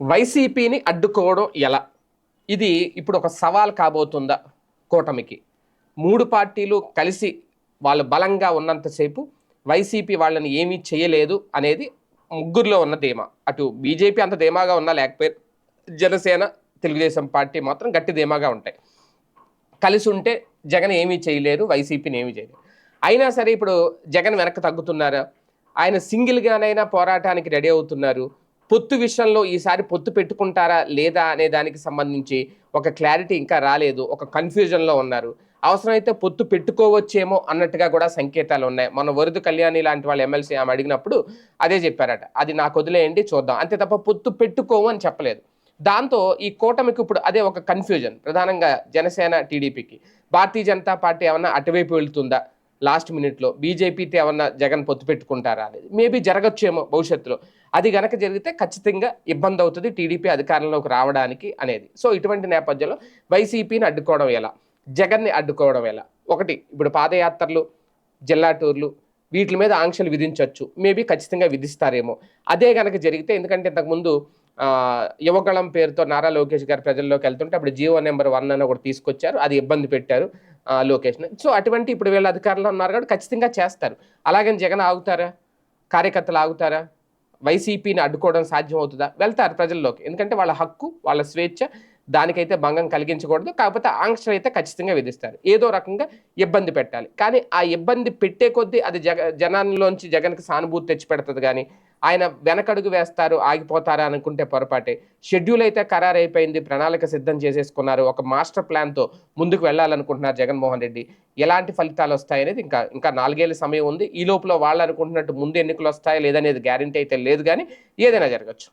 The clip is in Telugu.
వైసీపీని అడ్డుకోవడం ఎలా? ఇది ఇప్పుడు ఒక సవాల్ కాబోతుందా కూటమికి? మూడు పార్టీలు కలిసి వాళ్ళు బలంగా ఉన్నంతసేపు వైసీపీ వాళ్ళని ఏమీ చేయలేదు అనేది ముగ్గురులో ఉన్న ధీమా. అటు బీజేపీ అంత ధీమాగా ఉన్నా లేకపోతే జనసేన తెలుగుదేశం పార్టీ మాత్రం గట్టి ధీమాగా ఉంటాయి. కలిసి ఉంటే జగన్ ఏమీ చేయలేరు వైసీపీని ఏమీ చేయలేరు అయినా సరే ఇప్పుడు జగన్ వెనక్కి తగ్గుతున్నారు. ఆయన సింగిల్గానైనా పోరాటానికి రెడీ అవుతున్నారు. పొత్తు విషయంలో ఈసారి పొత్తు పెట్టుకుంటారా లేదా అనే దానికి సంబంధించి ఒక క్లారిటీ ఇంకా రాలేదు ఒక కన్ఫ్యూజన్లో ఉన్నారు. అవసరమైతే పొత్తు పెట్టుకోవచ్చేమో అన్నట్టుగా కూడా సంకేతాలు ఉన్నాయి. మన వరుదు కళ్యాణి లాంటి వాళ్ళు ఎమ్మెల్సీ ఆమె అడిగినప్పుడు అదే చెప్పారట అది నాకు వదిలేయండి చూద్దాం. అంతే తప్ప పొత్తు పెట్టుకోము అని చెప్పలేదు. దాంతో ఈ కూటమికి ఇప్పుడు అదే ఒక కన్ఫ్యూజన్. ప్రధానంగా జనసేన టీడీపీకి. భారతీయ జనతా పార్టీ ఏమన్నా అటువైపు వెళ్తుందా? లాస్ట్ మినిట్లో బీజేపీతో ఏమన్నా జగన్ పొత్తు పెట్టుకుంటారా అనేది. మేబీ జరగచ్చేమో భవిష్యత్తులో. అది గనక జరిగితే ఖచ్చితంగా ఇబ్బంది అవుతుంది టీడీపీ అధికారంలోకి రావడానికి అనేది. సో ఇటువంటి నేపథ్యంలో వైసీపీని అడ్డుకోవడం ఎలా? జగన్ని అడ్డుకోవడం ఎలా? ఒకటి ఇప్పుడు పాదయాత్రలు జిల్లా టూర్లు వీటి మీద ఆంక్షలు విధించవచ్చు మేబీ ఖచ్చితంగా విధిస్తారేమో. అదే కనుక జరిగితే ఎందుకంటే ఇంతకుముందు యువగళం పేరుతో నారా లోకేష్ గారు ప్రజల్లోకి వెళ్తుంటే అప్పుడు జియో నెంబర్ వన్ అని ఒకటి తీసుకొచ్చారు. అది ఇబ్బంది పెట్టారు. లోకేష్ని సో అటువంటి ఇప్పుడు వీళ్ళ అధికారంలో ఉన్నారు కాబట్టి ఖచ్చితంగా చేస్తారు. అలాగని జగన్ ఆగుతారా? కార్యకర్తలు ఆగుతారా? వైసీపీని అడ్డుకోవడం సాధ్యం అవుతుందా వెళ్తారు ప్రజల్లోకి. ఎందుకంటే వాళ్ళ హక్కు వాళ్ళ స్వేచ్ఛ దానికైతే భంగం కలిగించకూడదు. కాకపోతే ఆంక్షలు అయితే ఖచ్చితంగా విధిస్తారు. ఏదో రకంగా ఇబ్బంది పెట్టాలి. కానీ ఆ ఇబ్బంది పెట్టే కొద్దీ అది జగ జనాల్లోంచి జగన్కి సానుభూతి తెచ్చి పెడుతుంది కానీ ఆయన వెనకడుగు వేస్తారు ఆగిపోతారా అనుకుంటే పొరపాటే. షెడ్యూల్ అయితే ఖరారు అయిపోయింది ప్రణాళిక సిద్ధం చేసేసుకున్నారు ఒక మాస్టర్ ప్లాన్తో ముందుకు వెళ్ళాలనుకుంటున్నారు జగన్మోహన్ రెడ్డి. ఎలాంటి ఫలితాలు వస్తాయనేది ఇంకా ఇంకా నాలుగేళ్ళ సమయం ఉంది. ఈ లోపల వాళ్ళు అనుకుంటున్నట్టు ముందు ఎన్నికలు వస్తాయా లేదనేది గ్యారంటీ అయితే లేదు కానీ ఏదైనా జరగచ్చు.